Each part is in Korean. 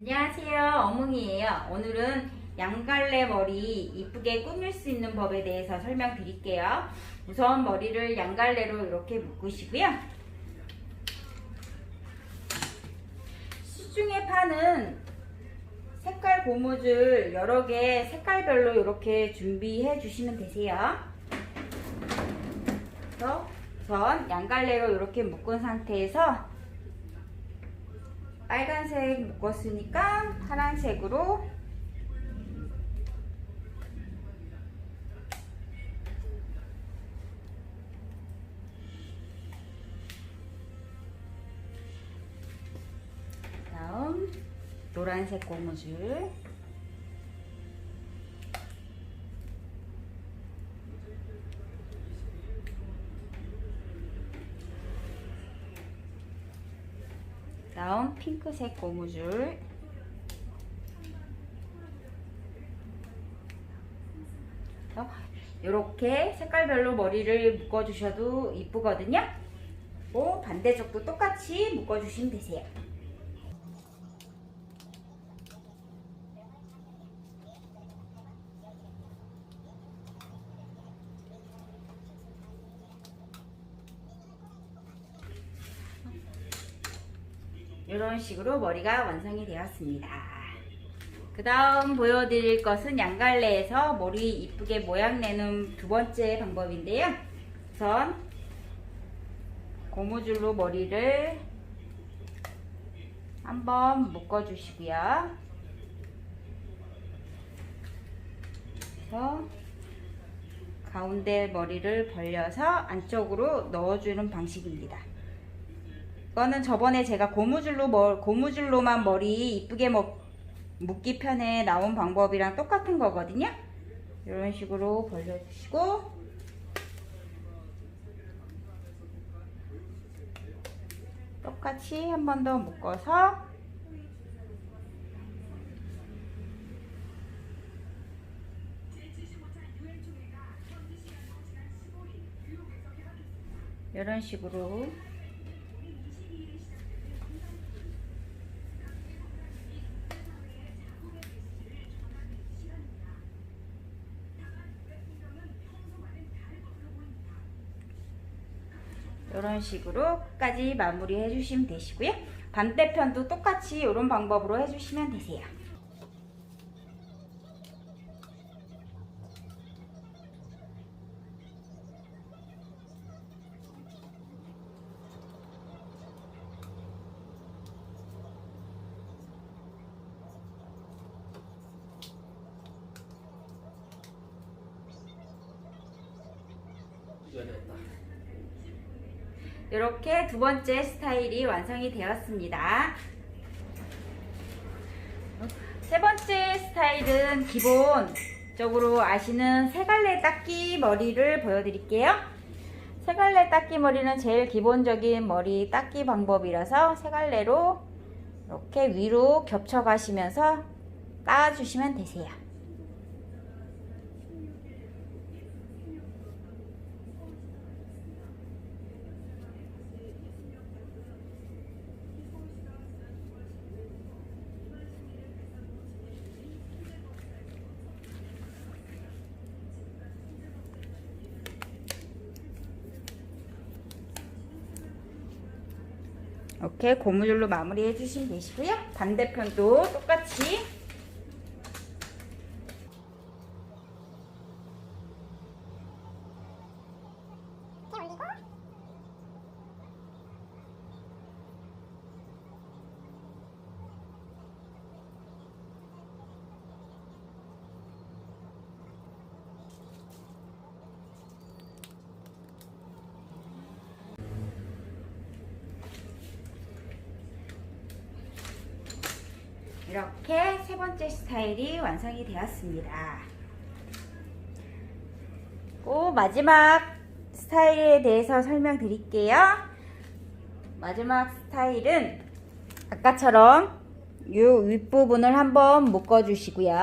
안녕하세요. 어묵이에요. 오늘은 양갈래 머리 이쁘게 꾸밀 수 있는 법에 대해서 설명드릴게요. 우선 머리를 양갈래로 이렇게 묶으시고요. 시중에 파는 색깔 고무줄 여러 개 색깔별로 이렇게 준비해 주시면 되세요 그래서 우선 양갈래로 이렇게 묶은 상태에서 빨간색 묶었으니까 파란색으로 다음 노란색 고무줄 다음 핑크색 고무줄 이렇게 색깔별로 머리를 묶어주셔도 이쁘거든요. 또 반대쪽도 똑같이 묶어주시면 되세요. 이런 식으로 머리가 완성이 되었습니다. 그 다음 보여드릴 것은 양갈래에서 머리 이쁘게 모양 내는 두 번째 방법인데요. 우선 고무줄로 머리를 한번 묶어 주시고요. 그래서 가운데 머리를 벌려서 안쪽으로 넣어주는 방식입니다. 이거는 저번에 제가 고무줄로 머, 고무줄로만 머리 이쁘게 먹, 묶기 편에 나온 방법이랑 똑같은 거거든요. 이런 식으로 벌려주시고. 똑같이 한 번 더 묶어서. 이런 식으로 이런 식으로 끝까지 마무리 해 주시면 되시고요. 반대편도 똑같이 이런 방법으로 해주시면 되세요. 연했다. 이렇게 두 번째 스타일이 완성이 되었습니다. 세 번째 스타일은 기본적으로 아시는 세 갈래 닦기 머리를 보여드릴게요. 세 갈래 닦기 머리는 제일 기본적인 머리 닦기 방법이라서 세 갈래로 이렇게 위로 겹쳐 가시면서 닦아주시면 되세요. 이렇게 고무줄로 마무리 해 주시면 되시고요. 반대편도 똑같이 이렇게 세 번째 스타일이 완성이 되었습니다. 또 마지막 스타일에 대해서 설명드릴게요. 마지막 스타일은 아까처럼 이 윗부분을 한번 묶어 주시고요.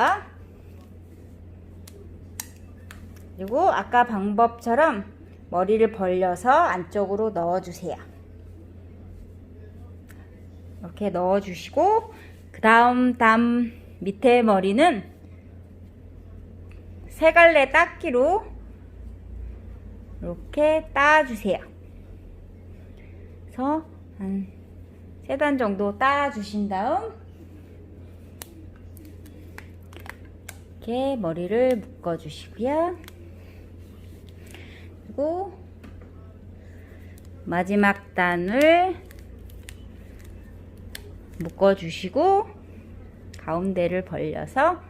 그리고 아까 방법처럼 머리를 벌려서 안쪽으로 넣어주세요. 이렇게 넣어주시고 그 다음 담 밑에 머리는 세 갈래 닦기로 이렇게 따주세요. 그래서 한 세 단 정도 따주신 다음 이렇게 머리를 묶어주시고요. 그리고 마지막 단을 묶어주시고 가운데를 벌려서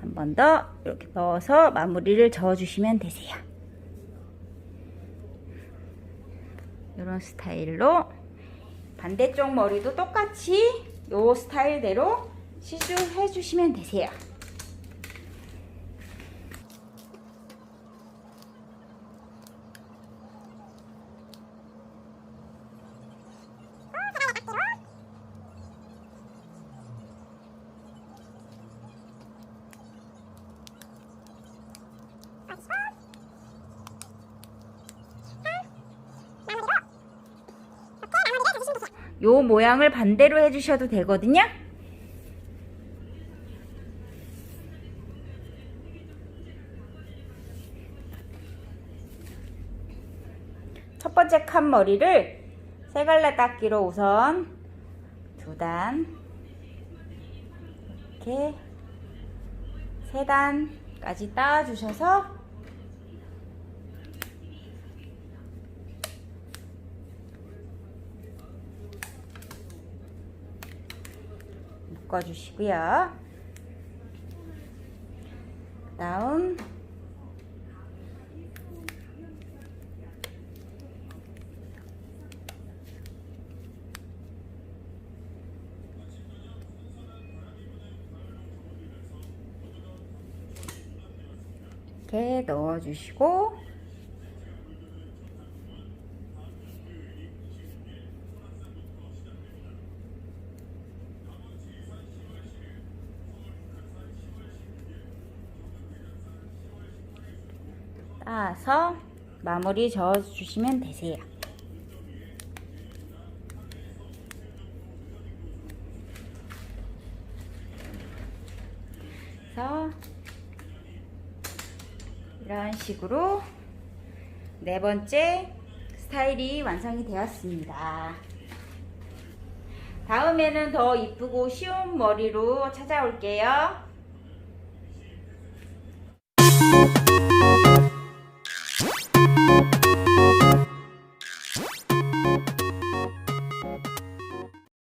한 번 더 이렇게 넣어서 마무리를 저어주시면 되세요. 이런 스타일로 반대쪽 머리도 똑같이 이 스타일대로 시술해 주시면 되세요. 요 모양을 반대로 해주셔도 되거든요. 첫 번째 칸 머리를 세 갈래 닦기로 우선 두 단 이렇게 세 단까지 따주셔서 묶어주시고요. 다음 이렇게 넣어주시고 따서 마무리 저어주시면 되세요. 그래서 이런 식으로 네 번째 스타일이 완성이 되었습니다. 다음에는 더 이쁘고 쉬운 머리로 찾아올게요.